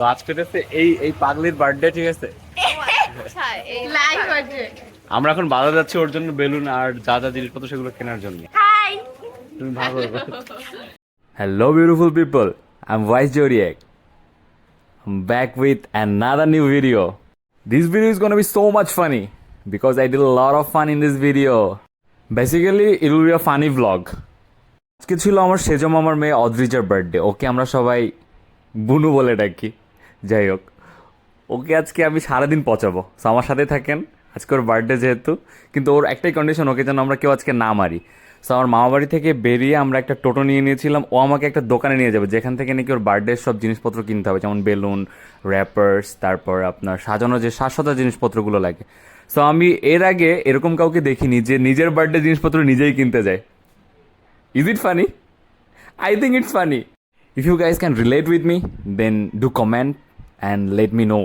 তো আজকে হচ্ছে এই এই পাগলির বার্থডে ঠিক আছে? আমরা এখন বাজার যাচ্ছি ওর জন্য বেলুন আর যা যা জিনিসপত্র সেগুলো কেনার জন্য। তুমি ভালো hello beautiful people I am voice জোরিয়াক I'm back with another new video. This video is gonna be so much funny because I did a lot of fun in this video. Basically, it will be a funny আজকে ছিল আমার সেজম আমার মেয়ে অদ্রিজার birthday ওকে আমরা সবাই বুনু বলে ডাকি। যাই হোক। ওকে আজকে আমি সারাদিন পচাবো। সো আমার সাথে থাকেন। আজকে ওর বার্থডে যেহেতু, কিন্তু ওর একটাই কন্ডিশন ওকে যেন আমরা কেউ আজকে না মারি। সো আমার মামা বাড়ি থেকে বেরিয়ে আমরা একটা টোটো নিয়ে নিয়েছিলাম। ও আমাকে একটা দোকানে নিয়ে যাবে, যেখান থেকে নাকি ওর বার্থডে সব জিনিসপত্র কিনতে হবে। যেমন বেলুন র্যাপার্স তারপর আপনার সাজানো যে সাজসজ্জা জিনিসপত্রগুলো লাগে। সো আমি এর আগে এরকম কাউকে দেখিনি যে নিজের বার্থডে জিনিসপত্র নিজেই কিনতে যায়। Is it funny I think it's funny if you guys can relate with me then do comment. And let me know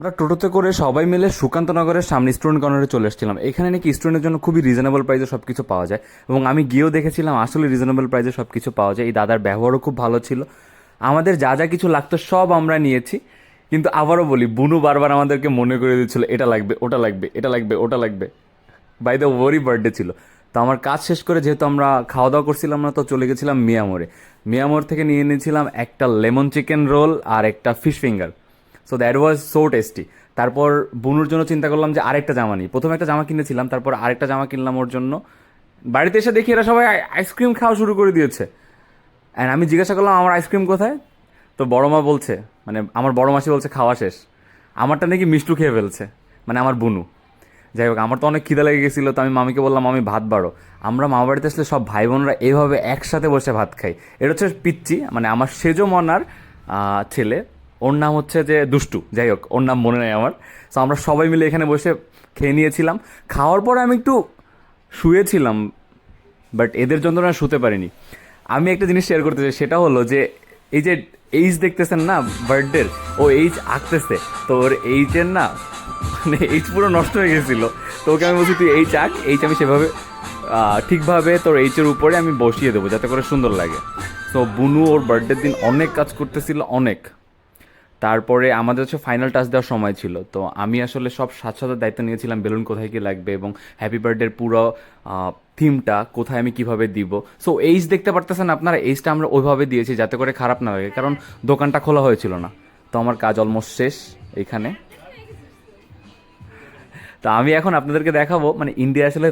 আমরা টোটোতে করে সবাই মিলে সুকান্তনগরের সামনে স্টুডেন্ট কর্নারে চলে এসেছিলাম। এখানে নাকি স্টুডেন্টের জন্য খুবই রিজনেবল প্রাইসে সব কিছু পাওয়া যায়। এবং আমি গিয়েও দেখেছিলাম, আসলে রিজনেবল প্রাইসে সব কিছু পাওয়া যায়। এই দাদার ব্যবহারও খুব ভালো ছিল। আমাদের যা যা কিছু লাগতো সব আমরা নিয়েছি। কিন্তু আবারও বলি, বুনু বারবার আমাদেরকে মনে করে দিচ্ছিল, এটা লাগবে, ওটা লাগবে, এটা লাগবে, ওটা লাগবে। বাই দ্য ওরই বার্থডে ছিল। তো আমার কাজ শেষ করে যেহেতু আমরা খাওয়া দাওয়া করছিলাম না, তো চলে গেছিলাম মিয়ামোরে মিয়ামোর থেকে নিয়ে নিয়েছিলাম একটা লেমন চিকেন রোল আর একটা fish finger. So that was so tasty তারপর বুনুর জন্য চিন্তা করলাম যে আরেকটা জামা নিই। প্রথমে একটা জামা কিনেছিলাম, তারপর আরেকটা জামা কিনলাম ওর জন্য। বাড়িতে এসে দেখি এরা সবাই আইসক্রিম খাওয়া শুরু করে দিয়েছে। অ্যান্ড আমি জিজ্ঞাসা করলাম, আমার আইসক্রিম কোথায়? তো বড় মা বলছে মানে আমার বড় মাসি বলছে, খাওয়া শেষ। আমারটা নাকি মিষ্টু খেয়ে ফেলছে মানে আমার বুনু। যাই হোক, আমার তো অনেক খিদা লেগে গেছিল, তো আমি মামিকে বললাম আমি ভাত বাড়ো। আমরা মামা বাড়িতে আসলে সব ভাই বোনরা এইভাবে একসাথে বসে ভাত খাই। এটা হচ্ছে পিচ্চি মানে আমার সেজো মনার ছেলে। ওর নাম হচ্ছে যে দুষ্টু, যাই হোক, ওর নাম মনে নেই আমার। তো আমরা সবাই মিলে এখানে বসে খেয়ে নিয়েছিলাম। খাওয়ার পরে আমি একটু শুয়েছিলাম বাট এদের জন্য না শুতে পারিনি। আমি একটা জিনিস শেয়ার করতে চাই, সেটা হলো যে এই যে এইচ দেখতেছেন না বার্থডের ও এইচ আঁকতেছে। তো ওর এইচের না মানে এইচ পুরো নষ্ট হয়ে গেছিল। তো ওকে আমি বলছি, তুই এইচ আঁক এইচ আমি সেভাবে ঠিকভাবে তোর এইচের উপরে আমি বসিয়ে দেবো, যাতে করে সুন্দর লাগে। তো বুনু ওর বার্থডের দিন অনেক কাজ করতেছিল, অনেক। তারপরে আমাদের হচ্ছে ফাইনাল টাচ দেওয়ার সময় ছিল। তো আমি আসলে সব স্বাচ্ছতার দায়িত্ব নিয়েছিলাম, বেলুন কোথায় কি লাগবে এবং হ্যাপি বার্থডের পুরো থিমটা কোথায় আমি কীভাবে দিব। সো এইজ দেখতে পারতেছেন আপনারা এইজটা আমরা ওইভাবে দিয়েছি যাতে করে খারাপ না লাগে, কারণ দোকানটা খোলা হয়েছিল না। তো আমার কাজ অলমোস্ট শেষ এখানে। তো আমি এখন আপনাদেরকে দেখাবো মানে ইন্ডিয়া আসলে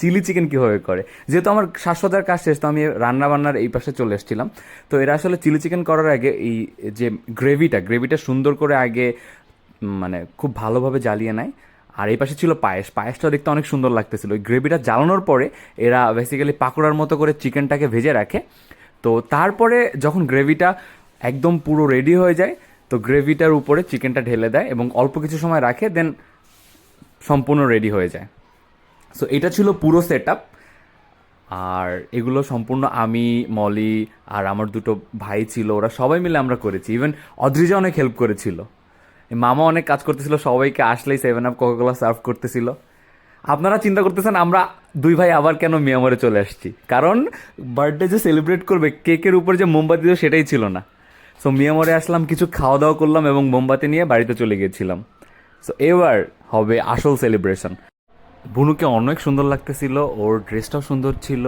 চিলি চিকেন কীভাবে করে। যেহেতু আমার শ্বাসদার কাজ শেষ, তো আমি রান্না বান্নার এই পাশে চলে এসেছিলাম। তো এরা আসলে চিলি চিকেন করার আগে এই যে গ্রেভিটা গ্রেভিটা সুন্দর করে আগে মানে খুব ভালোভাবে জ্বালিয়ে নেয়। আর এই পাশে ছিল পায়েস। পায়েসটা দেখতে অনেক সুন্দর লাগতেছিল। ওই গ্রেভিটা জ্বালানোর পরে এরা বেসিক্যালি পাকোড়ার মতো করে চিকেনটাকে ভেজে রাখে। তো তারপরে যখন গ্রেভিটা একদম পুরো রেডি হয়ে যায়, তো গ্রেভিটার উপরে চিকেনটা ঢেলে দেয় এবং অল্প কিছু সময় রাখে দেন সম্পূর্ণ রেডি হয়ে যায়। সো এটা ছিল পুরো সেট আপ আর এগুলো সম্পূর্ণ আমি, মলি আর আমার দুটো ভাই ছিল, ওরা সবাই মিলে আমরা করেছি। ইভেন অদ্রিজা অনেক হেল্প করেছিল। মামা অনেক কাজ করতেছিল, সবাইকে আসলেই সেভেন আপ কোকাকোলা সার্ভ করতেছিল। আপনারা চিন্তা করতেছেন, আমরা দুই ভাই আবার কেন মিয়ামরে চলে আসছি? কারণ বার্থডে যে সেলিব্রেট করবে, কেকের উপর যে মোমবাতি সেটাই ছিল না। সো মিয়ামরে আসলাম, কিছু খাওয়া দাওয়া করলাম এবং মোমবাতি নিয়ে বাড়িতে চলে গিয়েছিলাম। সো এবার হবে আসল সেলিব্রেশন বুনুকে অনেক সুন্দর লাগতেছিল ওর ড্রেসটাও সুন্দর ছিল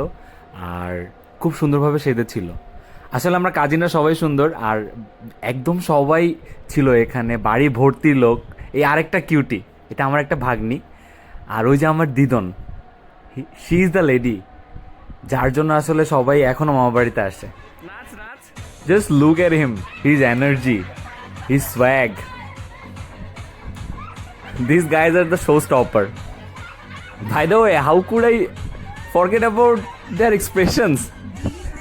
আর খুব সুন্দরভাবে সেজেছিল আসলে আমরা কাজিনরা সবাই সুন্দর আর একদম সবাই ছিল এখানে বাড়ি ভর্তি লোক। এই আরেকটা কিউটি এটা আমার একটা ভাগ্নি আর ওই যে আমার দিদন শি ইজ দ্য লেডি যার জন্য আসলে সবাই এখনও মামা বাড়িতে আসে। Just look at him his energy his swag These guys are the showstopper. By the way, how could I forget about their expressions?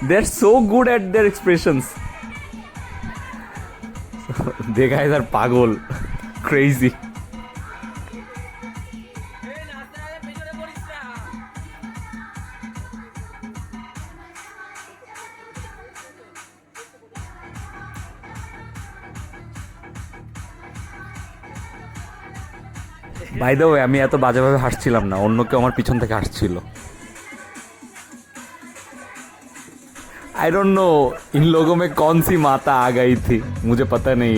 They're so good at their expressions. they guys are pagol, crazy. By the way আমি এত বাজেভাবে হাসছিলাম না, অন্য কেউ আমার পিছন থেকে হাসছিল। আই ডোন্ট নো ইন লোগো মাতা আগাই থি মুঝে পাতা নেই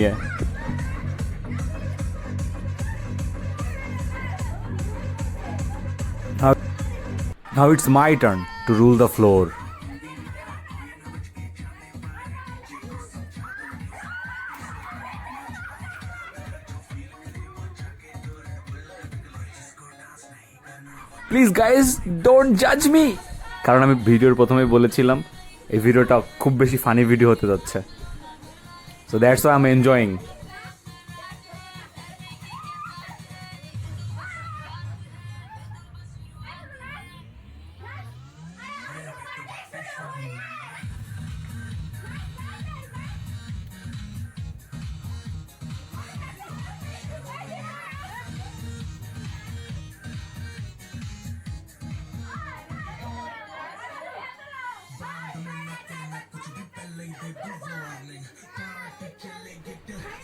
হ্যাঁ it's my turn to rule the floor please guys don't জাজ মি কারণ আমি ভিডিওর প্রথমেই বলেছিলাম, এই ভিডিওটা খুব বেশি ফানি ভিডিও হতে যাচ্ছে। So that's I am enjoying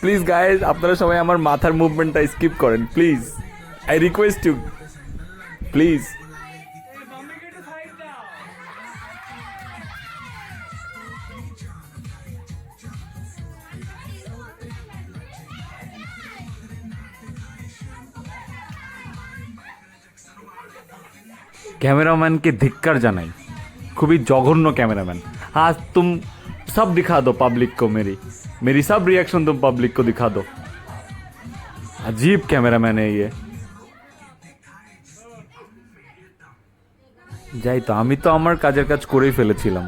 please guys আপনারা সবাই আমার মাথার মুভমেন্টটা স্কিপ করেন please I request you please ক্যামেরাম্যানকে ধিক্কার জানাই। খুবই জঘন্য ক্যামেরাম্যান আজ তুম सब दिखा दो पब्लिक को मेरी मेरी सब रिएक्शन तुम पब्लिक को दिखा दो अजीब कैमरामैन है ये যাই তো আমি তো আমার কাজের কাজ করেই ফেলেছিলাম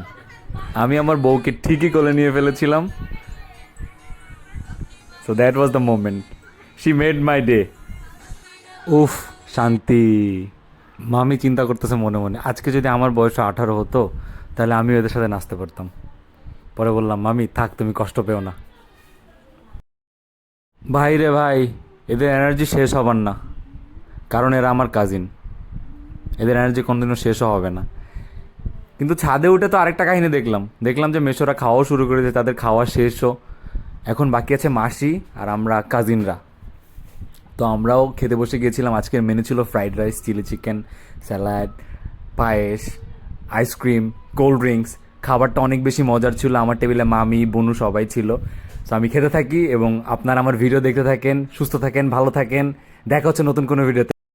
আমি আমার বউকে ঠিকই কোলে নিয়ে ফেলেছিলাম so that was the moment she made my day উফ শান্তি মামি চিন্তা করতেছে মনে মনে আজকে যদি আমার বয়স আঠারো হতো তাহলে আমি ওদের সাথে নাচতে পারতাম পরে বললাম, মামি, থাক, তুমি কষ্ট পেও না। ভাই রে ভাই, এদের এনার্জি শেষ হবার না, কারণ এরা আমার কাজিন এদের এনার্জি কোনোদিনও শেষও হবে না। কিন্তু ছাদে উঠে তো আরেকটা কাহিনী দেখলাম। দেখলাম যে মেশোরা খাওয়াও শুরু করেছে তাদের খাওয়া শেষও। এখন বাকি আছে মাসি আর আমরা কাজিনরা তো আমরাও খেতে বসে গিয়েছিলাম, আজকের মেনু ছিল fried rice chilli chicken salad পায়েস আইসক্রিম কোল্ড ড্রিঙ্কস খাবারটা অনেক বেশি মজার ছিল। আমার টেবিলে মামি, বনু সবাই ছিল। তো আমি খেতে থাকি এবং আপনারা আমার ভিডিও দেখতে থাকেন, সুস্থ থাকেন, ভালো থাকেন। দেখা হচ্ছে নতুন কোনো ভিডিওতে